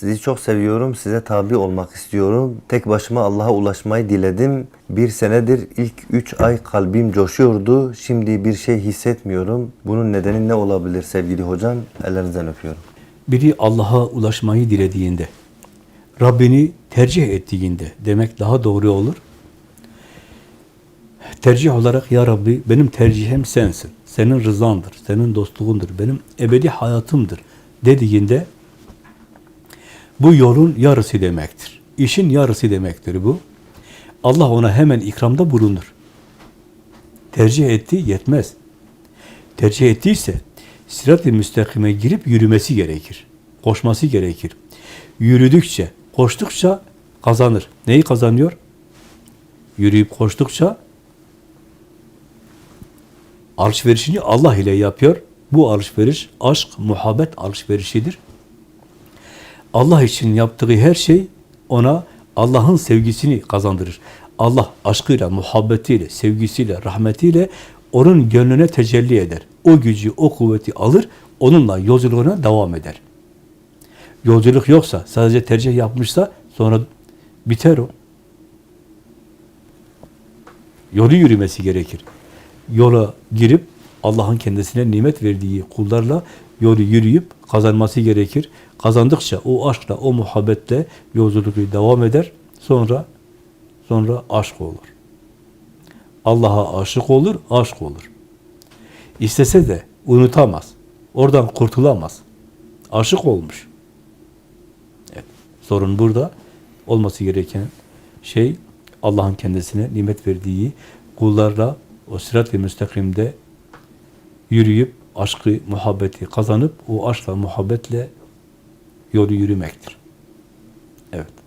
Sizi çok seviyorum, size tabi olmak istiyorum. Tek başıma Allah'a ulaşmayı diledim. Bir senedir ilk üç ay kalbim coşuyordu. Şimdi bir şey hissetmiyorum. Bunun nedeni ne olabilir sevgili hocam? Ellerinizden öpüyorum. Biri Allah'a ulaşmayı dilediğinde, Rabbini tercih ettiğinde demek daha doğru olur. Tercih olarak ya Rabbi benim tercihim sensin. Senin rızandır, senin dostluğundur, benim ebedi hayatımdır dediğinde bu yolun yarısı demektir. İşin yarısı demektir bu. Allah ona hemen ikramda bulunur. Tercih etti yetmez. Tercih ettiyse sirat-i müstakime girip yürümesi gerekir. Koşması gerekir. Yürüdükçe, koştukça kazanır. Neyi kazanıyor? Yürüyüp koştukça alışverişini Allah ile yapıyor. Bu alışveriş aşk, muhabbet alışverişidir. Allah için yaptığı her şey ona Allah'ın sevgisini kazandırır. Allah aşkıyla, muhabbetiyle, sevgisiyle, rahmetiyle onun gönlüne tecelli eder. O gücü, o kuvveti alır, onunla yolculuğuna devam eder. Yolculuk yoksa, sadece tercih yapmışsa sonra biter o. Yolu yürümesi gerekir. Yola girip Allah'ın kendisine nimet verdiği kullarla yolu yürüyüp kazanması gerekir. Kazandıkça o aşkla, o muhabbetle yolculuğu devam eder. Sonra sonra aşk olur. Allah'a aşık olur, aşk olur. İstese de unutamaz. Oradan kurtulamaz. Aşık olmuş. Evet. Sorun burada. Olması gereken şey Allah'ın kendisine nimet verdiği kullarla o sırat-ı müstakimde yürüyüp aşkı, muhabbeti kazanıp o aşkla, muhabbetle yolu yürümektir. Evet.